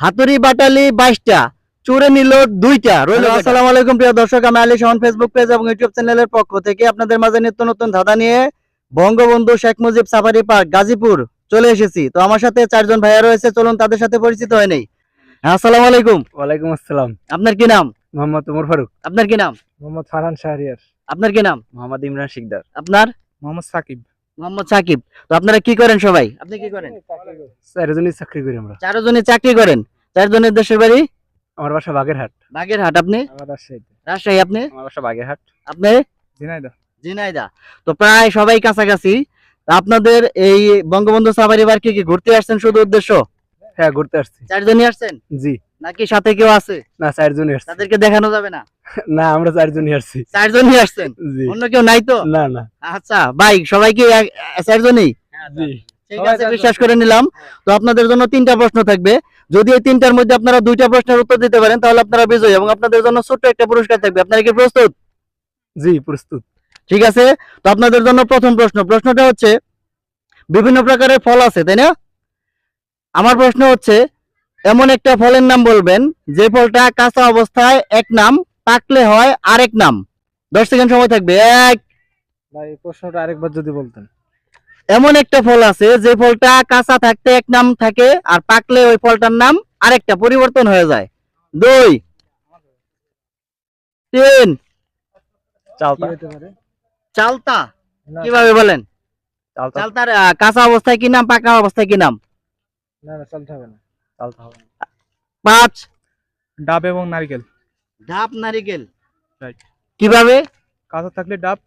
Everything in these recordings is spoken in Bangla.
হাতুড়ি বাটালি বাইশটা চুরে নিল দুইটা রইল আসসালামু আলাইকুম প্রিয় দর্শক আমি আলী শাহন ফেসবুক পেজ এবং ইউটিউব চ্যানেলের পক্ষ থেকে আপনাদের মাঝে নিত্য নতুন ধাঁধা নিয়ে বঙ্গবন্ধু শেখ মুজিব সাফারি পার্ক গাজীপুর চলে এসেছি। তো আমার সাথে চারজন ভাইয়া রয়েছে চলুন তাদের সাথে পরিচিত হয় নেই। হ্যাঁ, আসসালামু আলাইকুম। ওয়ালাইকুম আসসালাম। আপনার কি নাম? মোহাম্মদ উমর ফারুক। আপনার কি নাম? মোহাম্মদ ফারহান শাহরিয়ার। আপনার কি নাম? মোহাম্মদ ইমরান শিকদার। আপনার? মোহাম্মদ সাকিব। মোহাম্মদ সাকিব তো আপনারা কি করেন সবাই? আপনি কি করেন? চারজনই চাকরি করি আমরা। চারজনই চাকরি করেন? চারজনের দেশের বাড়ি? আমার বাসা বাগেরহাট। বাগেরহাট আপনি? আমার রাজশাহীতে। রাজশাহী আপনি? আমার বাসা বাগেরহাট। আপনি? ঝিনাইদহ। ঝিনাইদা তো প্রায় সবাই কাছাকাছি। আপনাদের এই বঙ্গবন্ধু সাফারি পার্কে কি ঘুরতে আসছেন শুধু উদ্দেশ্য? হ্যাঁ ঘুরতে আসছি। চারজনই আসছেন? জি। নাকি সাথে কেউ আছে? না চারজনই আসছি। তাদেরকে দেখানো যাবে না? না আমরা চারজনই আসছি। চারজনই আসছেন? অন্য কেউ নাই তো? না না। আচ্ছা ভাই সবাই কি চারজনই? জি। ঠিক আছে বিশ্বাস করে নিলাম। তো আপনাদের জন্য তিনটা প্রশ্ন থাকবে। যদি এই তিনটার মধ্যে আপনারা দুইটা প্রশ্নের উত্তর দিতে পারেন তাহলে আপনারা বিজয়ী এবং আপনাদের জন্য ছোট্ট একটা পুরস্কার থাকবে। আপনারা কি প্রস্তুত? জি প্রস্তুত। ঠিক আছে। তো আপনাদের জন্য প্রথম প্রশ্ন। প্রশ্নটা হচ্ছে বিভিন্ন প্রকারের ফল আছে তাই না? আমার প্রশ্ন হচ্ছে এমন একটা ফলের নাম বলবেন যে ফলটা কাঁচা অবস্থায় এক নাম পাকলে হয় আরেক নাম। দশ সেকেন্ড সময় থাকবে এক। ভাই প্রশ্নটা আরেকবার যদি বলতেন। এমন একটা ফল আছে যে ফলটা কাঁচা থাকতে এক নাম থাকে আর পাকলে ওই ফলটার নাম আরেকটা পরিবর্তন হয়ে যায়। দুই। তিন। চালতা। চালতা। কীভাবে বলেন? চালতার কাঁচা অবস্থায় কি নাম পাকা অবস্থায় কি নাম? না না চালতে হবে না। চালতা হবে না। পাঁচ। ডাব এবং নারকেল। ডাব নারিকেল. কীভাবে? কাঁচা থাকলে ডাব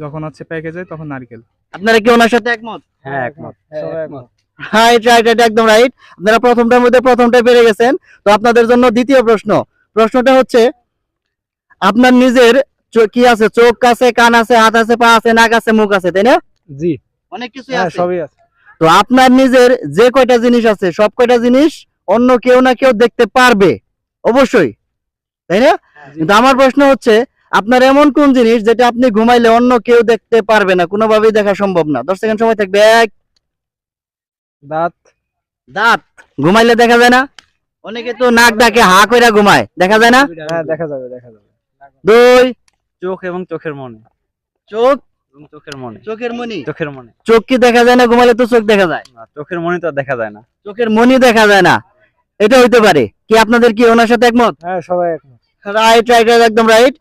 যখন হচ্ছে পেকে যায় তখন নারকেল। আপনারা কি ওনার সাথে একমত? হ্যাঁ একমত। সবাই একমত। রাইট রাইট রাইট একদম রাইট আপনারা প্রথমটার মধ্যে প্রথমটা পেরে গেছেন। তো আপনাদের জন্য দ্বিতীয় প্রশ্ন। প্রশ্নটা হচ্ছে আপনার নিজের কি আছে? চোখ আছে কান আছে হাত আছে পা আছে নাক আছে মুখ আছে তাই না? জি। অনেক কিছু হ্যাঁ আছে। সবই আছে। তো আপনার নিজের যে কয়টা জিনিস আছে সব কয়টা জিনিস অন্য কেউ না কেউ দেখতে পারবে। অবশ্যই। তাই না? কিন্তু আমার প্রশ্ন হচ্ছে আপনার এমন কোন জিনিস যেটা আপনি ঘুমাইলে অন্য কেউ দেখতে পারবে না? কোনোভাবেই দেখা সম্ভব না। দশ সেকেন্ড সময় থাকবে। এক। দাঁত। দাঁত। ঘুমাইলে দেখা যায় না? অনেকে তো নাক ডাকে হা কইরা ঘুমায়। দেখা যায় না? হ্যাঁ দেখা যাবে দেখা যাবে। দুই। চোখ এবং চোখের মনে। চোখ চোখের মনে। চোখের মনি? চোখের মনে। চোখ কি দেখা যায় না? ঘুমাইলে তো চোখ দেখা যায়। না চোখের মনে তো দেখা যায় না। চোখের মনি দেখা যায় না। এটা হইতে পারে। কি আপনাদের কি ওনার সাথে একমত? হ্যাঁ সবাই একমত। রাইট রাইট রাইট একদম রাইট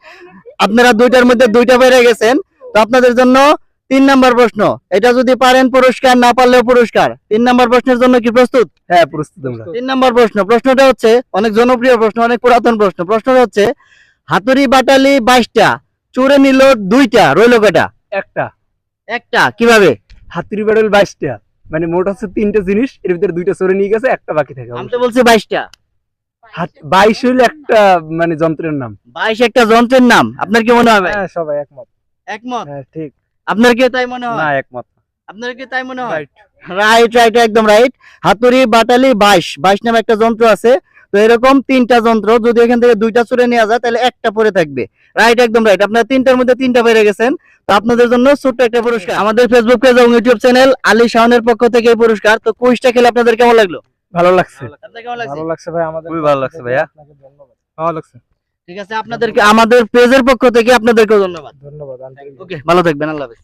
আপনারা দুইটার মধ্যে দুইটা পেরে গেছেন। তো আপনাদের জন্য তিন নাম্বার প্রশ্ন। এটা যদি পারেন পুরস্কার না পারলেও পুরস্কার। তিন নাম্বার প্রশ্নের জন্য কি প্রস্তুত? হ্যাঁ প্রস্তুত আমরা। তিন নাম্বার প্রশ্ন। প্রশ্নটা হচ্ছে অনেক জনপ্রিয় প্রশ্ন অনেক পুরাতন প্রশ্ন। প্রশ্নটা হচ্ছে হাতুড়ি বাটালি বাইশটা চুরে নিল দুইটা রইল কয়টা? একটা। একটা? কীভাবে? হাতির বেড়ল বাইশটা। মানে মোট হচ্ছে তিনটা জিনিস এর ভিতরে দুইটা চোরে নিয়ে গেছে একটা বাকি থাকে আমি তো বলছি বাইশটা। বাইশ হইল একটা মানে যন্ত্রের নাম। বাইশ একটা যন্ত্রের নাম। আপনার কি মনে হবে হ্যাঁ সবাই একমত। একমত? হ্যাঁ ঠিক। আপনার কি তাই মনে হয়? না একমত আপনার কি তাই মনে হয়? রাইট রাইট রাইট একদম রাইট হাতুড়ি বাটালি বাইশ। বাইশ নামে একটা যন্ত্র আছে। তো এরকম তিনটা যন্ত্র যদি এখান থেকে দুইটা চুরে নেওয়া যায় তাহলে একটা পরে থাকবে। রাইট একদম রাইট আপনারা তিনটার মধ্যে তিনটা পেরে গেছেন। তো আপনাদের জন্য ছোট্ট একটা পুরস্কার। আমাদের ফেসবুক পেজ এবং ইউটিউব চ্যানেল আলী শাহনের পক্ষ থেকে এই পুরস্কার। তো কুইজটা খেলে আপনাদের কেমন লাগল? ভালো লাগছে। আপনাদের কেমন লাগছে? ভালো লাগছে ভাই আমাদের খুবই ভালো লাগছে ভাইয়া। ভালো লাগছে। ঠিক আছে আপনাদেরকে আমাদের পেজের পক্ষ থেকে আপনাদেরকে ধন্যবাদ। ধন্যবাদ ওকে ভালো থাকবেন আল্লাহ হাফেজ।